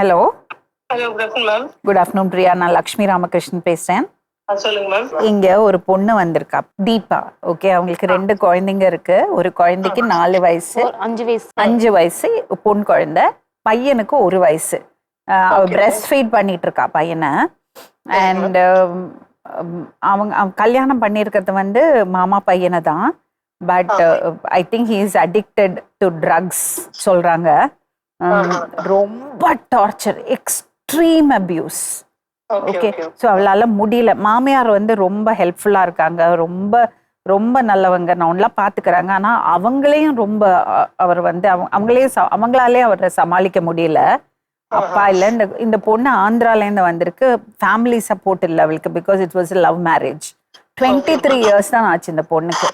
Hello hello good afternoon ma'am good afternoon Priya நான் லக்ஷ்மி ராமகிருஷ்ணன் பேசுறேன். சொல்லுங்க மேம் இங்க ஒரு பொண்ணு வந்திருக்கா தீபா. ஓகே அவங்களுக்கு ரெண்டு குழந்தைங்க இருக்கு. ஒரு குழந்தைக்கு நாலு வயசு அஞ்சு வயசு. அஞ்சு வயசு பொன் குழந்தை. பையனுக்கு ஒரு வயசு. அவ பிரஸ்ட் ஃபீட் பண்ணிட்டு இருக்கா பையனை. அண்ட் அவங்க அவங்க கல்யாணம் பண்ணியிருக்கிறது வந்து மாமா பையனை தான். But I think he is addicted to drugs சொல்றாங்க. Um, ரொம்ப torture extreme abuse okay so அவளால முடியல. மாமியார் வந்து ரொம்ப ஹெல்ப்ஃபுல்லா இருக்காங்க. ரொம்ப ரொம்ப நல்லவங்க. நவுன்லாம் பாத்துக்கறாங்க. ஆனா அவங்களையும் ரொம்ப அவர் வந்து அவங்க அவங்களே ச- அவங்களாலே அவரை சமாளிக்க முடியல. அப்பா இல்ல. இந்த இந்த பொண்ணு ஆந்திரால இருந்து வந்திருக்கு. ஃபேமிலி சப்போர்ட் இல்லை அவளுக்கு because it was love marriage twenty three years தான் ஆச்சு இந்த பொண்ணுக்கு.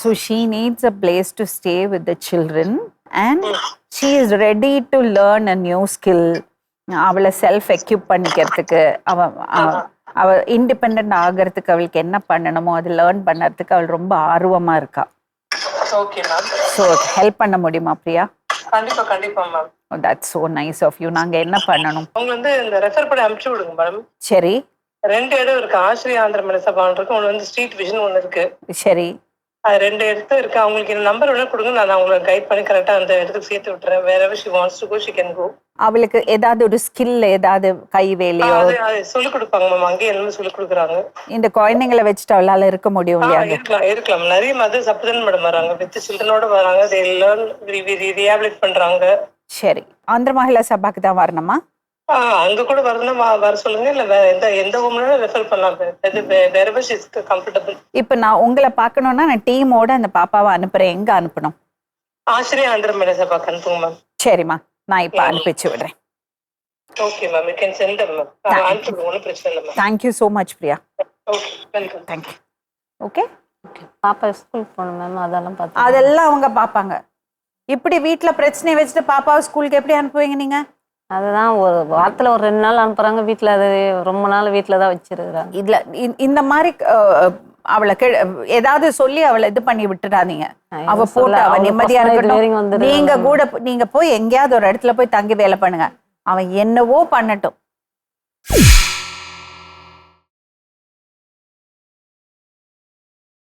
So she needs a place to stay with the children and she is ready to learn a new skill அவளை செல்ஃப் எக்யூப் பண்ணிக்கிறதுக்கு அவ அவ- இண்டிபெண்ட் ஆகிறதுக்கு அவளுக்கு என்ன பண்ணணுமோ அது லேர்ன் பண்ணறதுக்கு அவள் ரொம்ப ஆர்வமா இருக்கா. ஸோ ஹெல்ப் பண்ண முடியுமா பிரியா? கண்டிப்பா கண்டிப்பா ma'am that's so nice of you நாங்க என்ன பண்ணணும்? அவங்க வந்து இந்த ரெஃபர் பண்ணி அனுப்பிச்சு விடுங்க மேடம் சரி. ரெண்டு இடம் இருக்கு. ஆசிரிய ஆந்திர மனசபான் இருக்கு. ஒன்று வந்து ஸ்ட்ரீட் விஷன் ஒன்று இருக்கு. சரி. அது ரெண்டு இடத்து இருக்கு. அவங்களுக்கு இந்த நம்பர் வேணா கொடுங்க. நான் அவங்களுக்கு கைட் பண்ணி கரெக்டா அந்த இடத்துக்கு சேர்த்து விட்டுறேன். வேற she wants to go she can go அவளுக்கு ஏதாவது ஒரு ஸ்கில் ஏதாவது கை வேலையோ? சொல்லிக் கொடுப்பாங்க மேம் அங்கேயே எல்லாமே சொல்லிக் கொடுக்குறாங்க. இந்த குழந்தைங்களை வச்சுட்டு அவளால இருக்க முடியும் இல்லையா? இருக்கலாம் இருக்கலாம். நிறைய மதர்ஸ் அப்படிதான் மேடம் வராங்க. வித் சில்ட்ரனோட வராங்க. தே லேர்ன் ரியாபிலிட் பண்றாங்க. சரி. ஆந்திர மகிழா சபாக்கு தான் வரணுமா? அங்க கூட வரணும்னா வர சொல்லுங்க. இல்ல எந்த எந்த உமனாலும் ரெஃபர் பண்ணலாம். கம்ஃபர்டபுள் இப்போ நான் உங்களை பார்க்கணும்னா நான் டீமோட அந்த பாப்பாவை அனுப்புறேன். எங்க அனுப்பணும்? ஆசிரியர் ஆந்திர மேடம் சபா அனுப்புங்க மேம் சரிம்மா. நான் இப்போ அனுப்பிச்சு விடுறேன். Okay ma'am you can send ma'am நான் அனுப்பிடுங்க ஒன்றும் பிரச்சனை இல்லை ma'am thank you so much Priya. Okay welcome thank you okay பாப்பா ஸ்கூல் போகணும் மேம் அதெல்லாம் பார்த்து அதெல்லாம் அவங்க பார்ப்பாங்க. இப்படி வீட்டில் பிரச்சனையை வச்சுட்டு பாப்பாவை ஸ்கூலுக்கு எப்படி அனுப்புவீங்க நீங்க? அதுதான் ஒரு வாரத்துல ஒரு ரெண்டு நாள் அனுப்புறாங்க. வீட்ல அது ரொம்ப நாள் வீட்ல தான் வச்சிருக்கிறாங்க. இதுல இந்த மாதிரி அவளை கெ- ஏதாவது சொல்லி அவளை இது பண்ணி விட்டுடாதீங்க அவ போட்டு அவ நிம்மதியா இருக்கட்டும். நீங்க கூட நீங்க போய் எங்கேயாவது ஒரு இடத்துல போய் தங்கி வேலை பண்ணுங்க. அவன் என்னவோ பண்ணட்டும்.